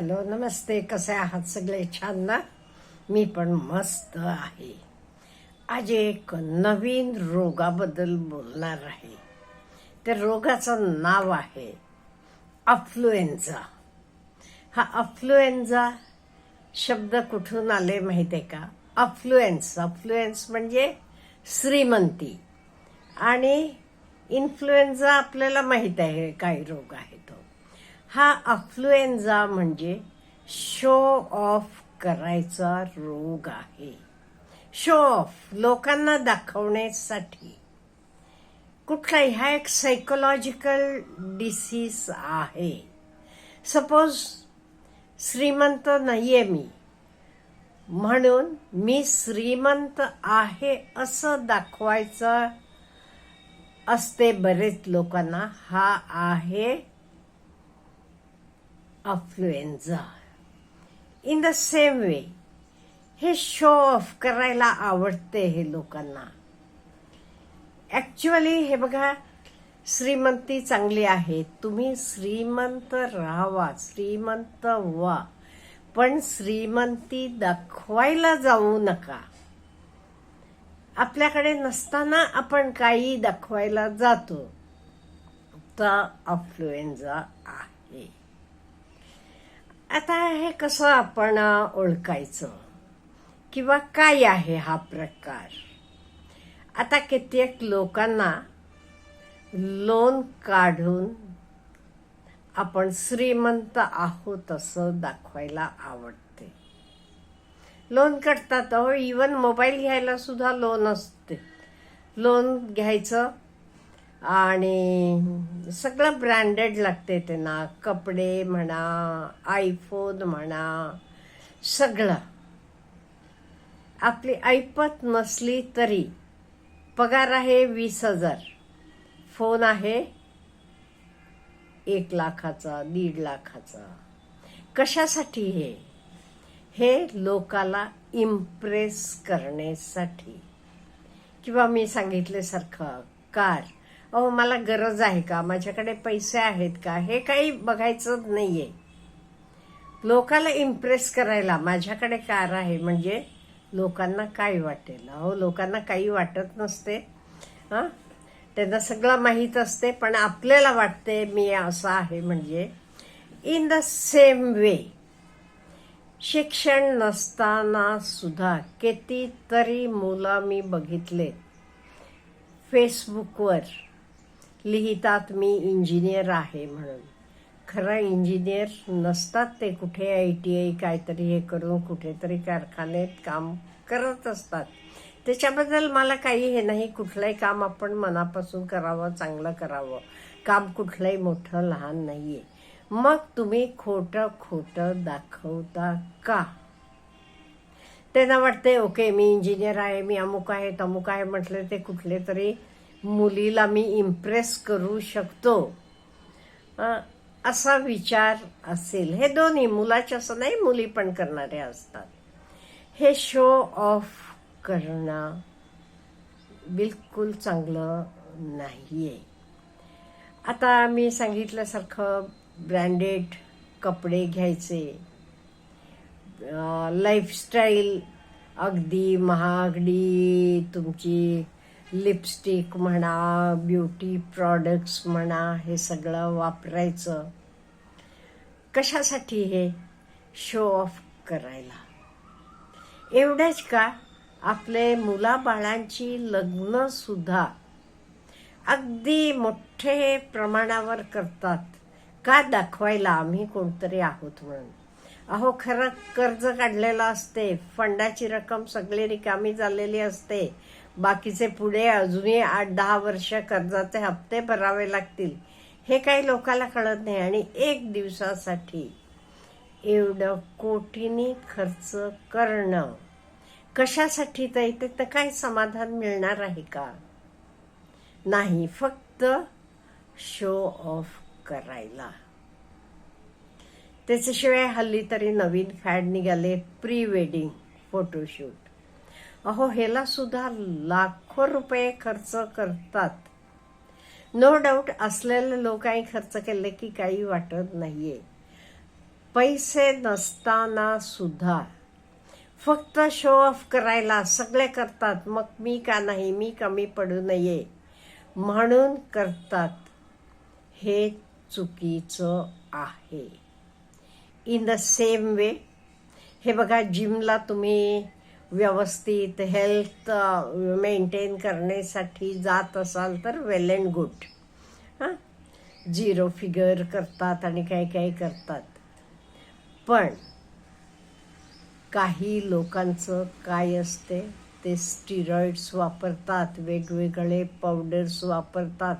Hello नमस्ते कसे आहात सगळे? छान ना? मी पण मस्त आहे. आज एक नवीन रोगाबद्दल बोलणार आहे. त्या रोगाचं नाव आहे अफ्लुएन्झा हा अफ्लुएन्झा शब्द कुठून आले माहिती आहे का? अफ्लुएन्स अफ्लुएन्स म्हणजे श्रीमंती. आणि इन्फ्लुएन्झा आपल्याला माहीत आहे काय रोग आहे तो हो. हा अफ्लुएन्झा म्हणजे शो ऑफ करायचा रोग आहे. शो ऑफ लोकांना दाखवण्यासाठी. कुठलाही हा एक सायकोलॉजिकल डिसीज आहे. सपोज श्रीमंत नाही आहे मी. म्हणून मी श्रीमंत आहे असं दाखवायचं असते बरेच लोकांना. हा आहे influenza in the same way हे शो ऑफ करायला आवडते हे लोकांना ऍक्च्युअली हे बघा श्रीमंती चांगली आहे तुम्ही श्रीमंत राहावा श्रीमंत व्हा पण श्रीमंती दाखवायला जाऊ नका आपल्याकडे नसताना आपण काही दाखवायला जातो तर अफ्लुएन्झा आहे आता हे कसं आपण ओळखायचं? किंवा काय आहे हा प्रकार? आता कित्येक लोकांना लोन काढून आपण श्रीमंत आहोत असं दाखवायला आवडते. लोन काढतात अहो इवन मोबाईल घ्यायला सुद्धा लोन असते. लोन घ्यायचं आणि सगळं ब्रँडेड लागते त्यांना. कपडे म्हणा आयफोन म्हणा सगळं. आपली ऐपत नसली तरी पगार आहे वीस हजार. फोन आहे एक लाखाचा दीड लाखाचा. कशासाठी हे? हे लोकाला इम्प्रेस करण्यासाठी. किंवा मी सांगितल्यासारखं कार. अहो मला गरज आहे का? माझ्याकडे पैसे आहेत का? हे काही बघायचं आहे लोकाला इम्प्रेस करायला माझ्याकडे कार आहे म्हणजे लोकांना काय वाटेल? अहो लोकांना काही वाटत नसते. हां? त्यांना सगळं माहीत असते पण आपल्याला वाटते मी असं आहे म्हणजे इन द सेम वे शिक्षण नसताना सुद्धा कितीतरी मुलं मी बघितले फेसबुकवर लिहितात मी इंजिनियर आहे म्हणून. खरं इंजिनियर नसतात ते कुठे आय टी आय काहीतरी हे करून कुठेतरी कारखान्यात काम करत असतात. त्याच्याबद्दल मला काही हे नाही कुठलंही काम आपण मनापासून करावं चांगलं करावं. काम कुठलंही मोठं लहान नाही आहे मग तुम्ही खोटं खोटं दाखवता का? त्यांना वाटते ओके मी इंजिनियर आहे मी अमुक आहे तमुक आहे म्हटलं ते कुठले तरी मुलीला मी इम्प्रेस करू शकतो. असा विचार असेल. हे दोन्ही मुलाचे असं नाही मुली पण करणारे असतात. हे शो ऑफ करणं बिलकुल चांगलं नाहीये. आता मी सांगितल्यासारखं ब्रँडेड कपडे घ्यायचे. लाईफस्टाईल अगदी महागडी तुमची लिपस्टिक म्हणा ब्युटी प्रॉडक्ट्स म्हणा हे सगळं वापरायचं. कशासाठी हे? शो ऑफ करायला. एवढंच का? आपले मुलाबाळांची लग्नसुद्धा अगदी मोठे प्रमाणावर करतात. का दाखवायला आम्ही कोणतरी आहोत म्हणून? अहो खरं कर्ज काढलेलं असते. फंडाची रक्कम सगळी रिकामी झालेली असते. बाकीचे पुढे अजूनही आठ दहा वर्ष कर्जाचे हप्ते भरावे लागतील. हे काही लोकांना कळत नाही आणि एक दिवसासाठी एवढं कोटीनी खर्च करणं. कशासाठी तर इथे तर काही समाधान मिळणार आहे का? नाही फक्त शो ऑफ करायला. त्याच्याशिवाय हल्ली तरी नवीन फॅड निघाले प्री वेडिंग फोटोशूट अहो ह्याला सुद्धा लाखो रुपये खर्च करतात. नो डाऊट असलेले लोकांनी खर्च केले की काही वाटत नाहीये. पैसे नसताना सुद्धा. फक्त शो ऑफ करायला सगळे करतात. मग मी का नाही? मी कमी पडू नये. म्हणून करतात. हे चुकीचं आहे. इन द सेम वे हे बघा जिमला तुम्ही व्यवस्थित हेल्थ मेंटेन करण्यासाठी जात असाल तर वेल अँड गुड हां? झिरो फिगर करतात आणि काही काही करतात. पण काही लोकांचं काय असते ते स्टिरॉइड्स वापरतात वेगवेगळे पावडर्स वापरतात.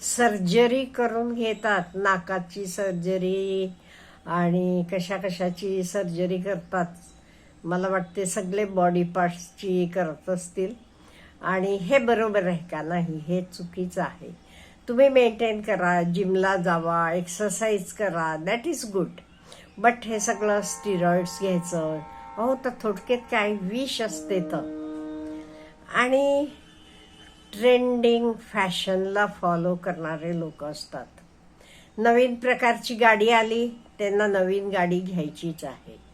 सर्जरी करून घेतात नाकाची सर्जरी आणि कशा कशाची सर्जरी करतात. मला वाटते सगळे बॉडी पार्ट्सची करत असतील. आणि हे बरोबर आहे का नाही हे चुकीचं आहे. तुम्ही मेंटेन करा जिमला जावा एक्सरसाइज करा दॅट इज गुड बट हे सगळं स्टिरॉइड्स घ्यायचं. अहो तर थोडक्यात काय विष असते तर. आणि ट्रेंडिंग फॅशनला फॉलो करणारे लोक असतात. नवीन प्रकारची गाडी आली त्यांना नवीन गाडी घ्यायचीच आहे.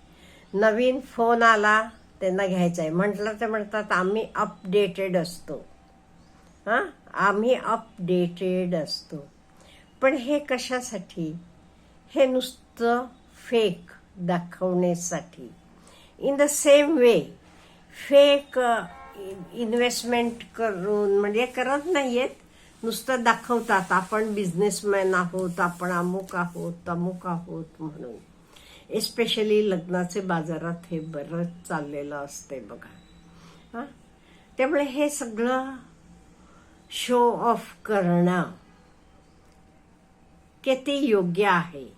नवीन फोन आला त्यांना घ्यायचा आहे म्हटलं तर म्हणतात आम्ही अपडेटेड असतो. हां? आम्ही अपडेटेड असतो. पण हे कशासाठी? हे नुसतं फेक दाखवण्यासाठी. In the same way fake investment करून म्हणजे करत नाहीयेत. नुसतं दाखवतात आपण बिझनेसमॅन आहोत आपण अमुक आहोत अमुक आहोत म्हणून. एस्पेशली लग्नाचे बाजारात हे बरंच चाललेलं असते बघा. हां? त्यामुळे हे सगळं शो ऑफ करणं किती योग्य आहे?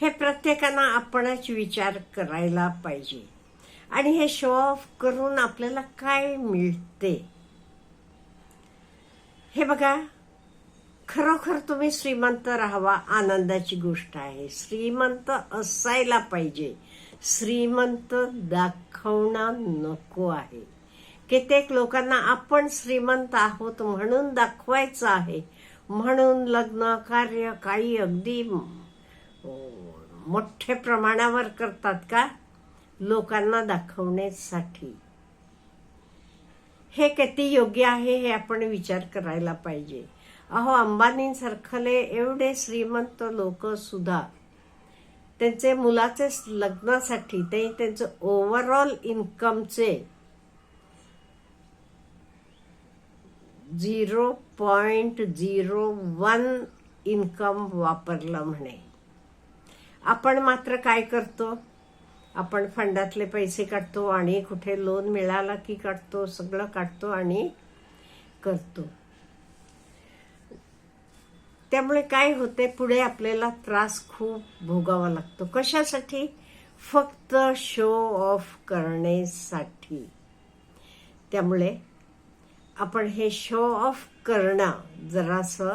हे प्रत्येकानं आपणच विचार करायला पाहिजे. आणि हे शो ऑफ करून आपल्याला काय मिळते? हे बघा खरोखर तुम्ही श्रीमंत राहावा आनंदाची गोष्ट आहे. श्रीमंत असायला पाहिजे. श्रीमंत दाखवणं नको आहे. कित्येक लोकांना आपण श्रीमंत आहोत म्हणून दाखवायचं आहे. म्हणून लग्न कार्य काही अगदी मोठ्या प्रमाणावर करतात का? लोकांना दाखवण्यासाठी. हे किती योग्य आहे हे आपण विचार करायला पाहिजे. अहो अंबानींसारखले एवढे श्रीमंत लोक सुद्धा त्यांचे मुलाचे लग्नासाठी ते त्यांचं overall इन्कमचे zero point zero one income वापरलं म्हणे. आपण मात्र काय करतो? आपण फंडातले पैसे काढतो आणि कुठे लोन मिळाला की काढतो सगळं काढतो आणि करतो. त्यामुळे काय होते पुढे आपल्याला त्रास खूप भोगावा लागतो. कशासाठी? फक्त शो ऑफ करण्यासाठी. त्यामुळे आपण हे शो ऑफ करणं जरासं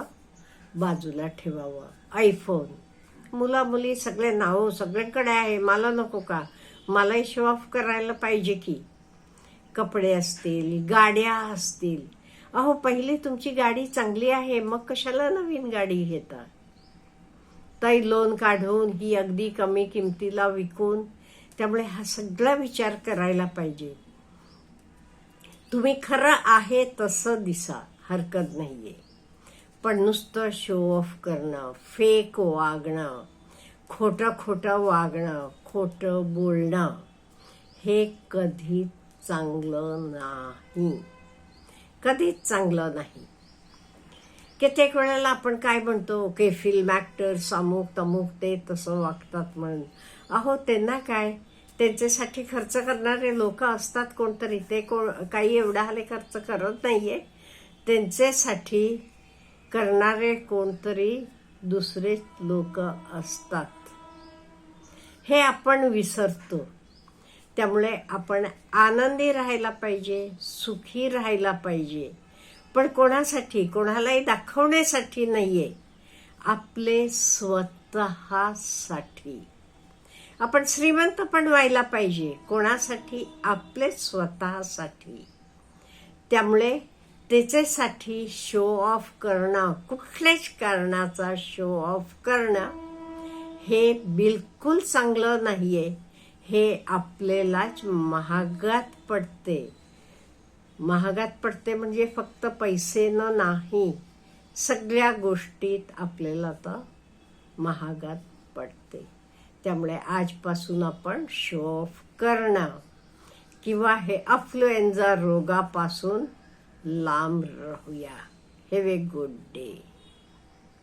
बाजूला ठेवावं. आयफोन मुला मुली सगळे नाव सगळ्यांकडे आहे मला नको का? मलाही शो ऑफ करायला पाहिजे की. कपडे असतील गाड्या असतील. अहो पहिली तुमची गाडी चांगली आहे मग कशाला नवीन गाडी घेता? ताई लोन काढून ही अगदी कमी किमतीला विकून त्यामुळे हा सगळा विचार करायला पाहिजे. तुम्ही खरं आहे तसं दिसा हरकत नाहीये. पण नुसतं शो ऑफ करणं फेक वागणं खोटं खोटं वागणं खोटं बोलणं हे कधी चांगलं नाही. कधीच चांगलं नाही. कित्येक वेळेला आपण काय म्हणतो के फिल्म ॲक्टर्स अमुक तमुक ते तसं वागतात म्हणून अहो त्यांना काय? त्यांच्यासाठी खर्च करणारे लोक असतात कोणतरी. ते कोण काही एवढा हले खर्च करत नाही आहे त्यांच्यासाठी करणारे कोणतरी दुसरे लोक असतात. हे आपण विसरतो. त्यामुळे आपण आनंदी राहायला पाहिजे सुखी राहायला पाहिजे. पण कोणासाठी कोणालाही दाखवण्यासाठी नाहीये. आपले स्वतःसाठी. आपण श्रीमंत पण व्हायला पाहिजे. कोणासाठी? आपले स्वतःसाठी. त्यामुळे त्याच्यासाठी शो ऑफ करणं कुठल्याच कारणाचा शो ऑफ करणं हे बिलकुल चांगलं नाही आहे हे आपल्यालाच महागात पडते. महागात पडते म्हणजे फक्त पैसेनं नाही. सगळ्या गोष्टीत आपल्याला तर महागात पडते. त्यामुळे आजपासून आपण शो ऑफ करणं. किंवा हे अफ्लुएन्झा रोगापासून लांब राहूया. Have a good day